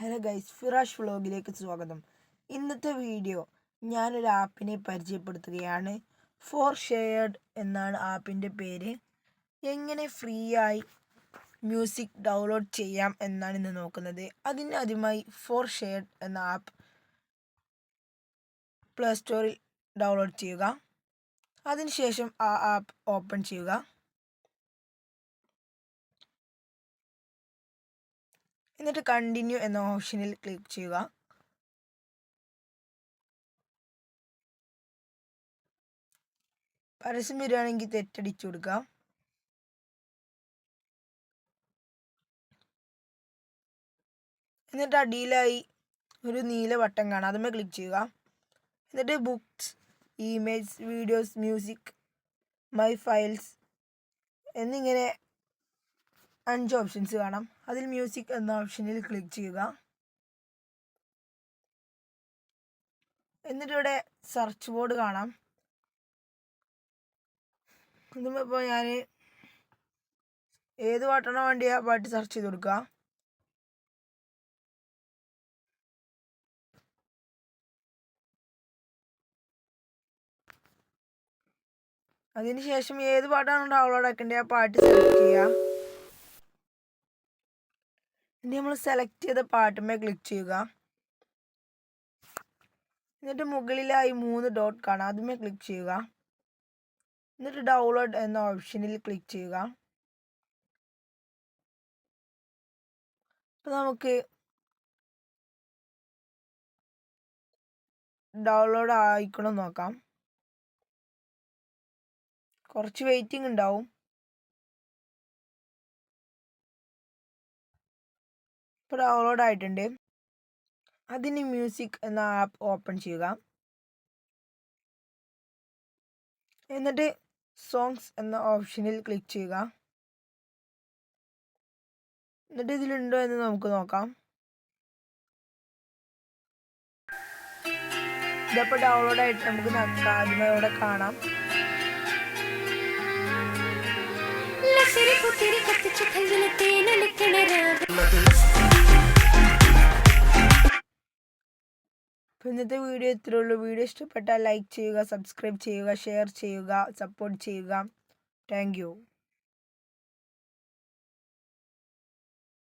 Hello guys Firash വ്ളോഗിലേക്ക് സ്വാഗതം. ഇന്നത്തെ വീഡിയോ ഞാനൊരു ആപ്പിനെ പരിചയപ്പെടുത്തുകയാണ്. ഫോർ ഷെയർഡ് എന്നാണ് ആപ്പിന്റെ പേര്. എങ്ങനെ ഫ്രീ ആയി മ്യൂസിക് ഡൗൺലോഡ് ചെയ്യാം എന്നാണ് ഇന്ന് നോക്കുന്നത്. അതിന് ആദ്യമായി ഫോർ ഷെയർഡ് എന്ന ആപ്പ് പ്ലേ സ്റ്റോറിൽ ഡൗൺലോഡ് ചെയ്യുക. അതിനുശേഷം ആ ആപ്പ് ഓപ്പൺ ചെയ്യുക. എന്നിട്ട് കണ്ടിന്യൂ എന്ന ഓപ്ഷനിൽ ക്ലിക്ക് ചെയ്യുക. പരസ്യം വരികയാണെങ്കിൽ തെറ്റടിച്ചു കൊടുക്കുക. എന്നിട്ട് അടിയിലായി ഒരു നീല വട്ടം കാണാം. അതുമേ ക്ലിക്ക് ചെയ്യുക. എന്നിട്ട് books image videos music my files എന്നിങ്ങനെ അഞ്ച് ഓപ്ഷൻസ് കാണാം. അതിൽ മ്യൂസിക് എന്ന ഓപ്ഷനിൽ ക്ലിക്ക് ചെയ്യുക. എന്നിട്ട് ഇവിടെ സെർച്ച് ബോർഡ് കാണാം. ഇതിപ്പോൾ ഞാൻ ഏത് പാട്ടാണോ വേണ്ടി ആ പാട്ട് സെർച്ച് ചെയ്ത് കൊടുക്കുക. അതിനുശേഷം ഏത് പാട്ടാണ് ഡൗൺലോഡ് ആക്കേണ്ടത് ആ പാട്ട് സെലക്ട് ചെയ്യുക. ഇനി നമ്മൾ സെലക്ട് ചെയ്ത പാട്ടുമേ ക്ലിക്ക് ചെയ്യുക. എന്നിട്ട് മുകളിലായി മൂന്ന് ഡോട്ട് കാണാം. അതുമേ ക്ലിക്ക് ചെയ്യുക. എന്നിട്ട് ഡൗൺലോഡ് എന്ന ഓപ്ഷനിൽ ക്ലിക്ക് ചെയ്യുക. അപ്പം നമുക്ക് ഡൗൺലോഡ് ആയിക്കണം നോക്കാം. കുറച്ച് വെയിറ്റിംഗ് ഉണ്ടാവും. ഇപ്പോൾ ഡൗൺലോഡ് ആയിട്ടുണ്ട്. അതിന് മ്യൂസിക് എന്ന ആപ്പ് ഓപ്പൺ ചെയ്യുക. എന്നിട്ട് സോങ്സ് എന്ന ഓപ്ഷനിൽ ക്ലിക്ക് ചെയ്യുക. എന്നിട്ട് ഇതിലുണ്ടോ എന്ന് നമുക്ക് നോക്കാം. ഇതപ്പോൾ ഡൗൺലോഡ് ആയിട്ട് നമുക്ക് ആദ്യമേ ഇവിടെ കാണാം കത്തിച്ചു കയ്യിൽ തേനൊലിക്കണ അപ്പോൾ ഇന്നത്തെ വീഡിയോ ഇത്രേ ഉള്ളൂ. വീഡിയോ ഇഷ്ടപ്പെട്ടാൽ ലൈക്ക് ചെയ്യുക സബ്സ്ക്രൈബ് ചെയ്യുക ഷെയർ ചെയ്യുക സപ്പോർട്ട് ചെയ്യുക. താങ്ക്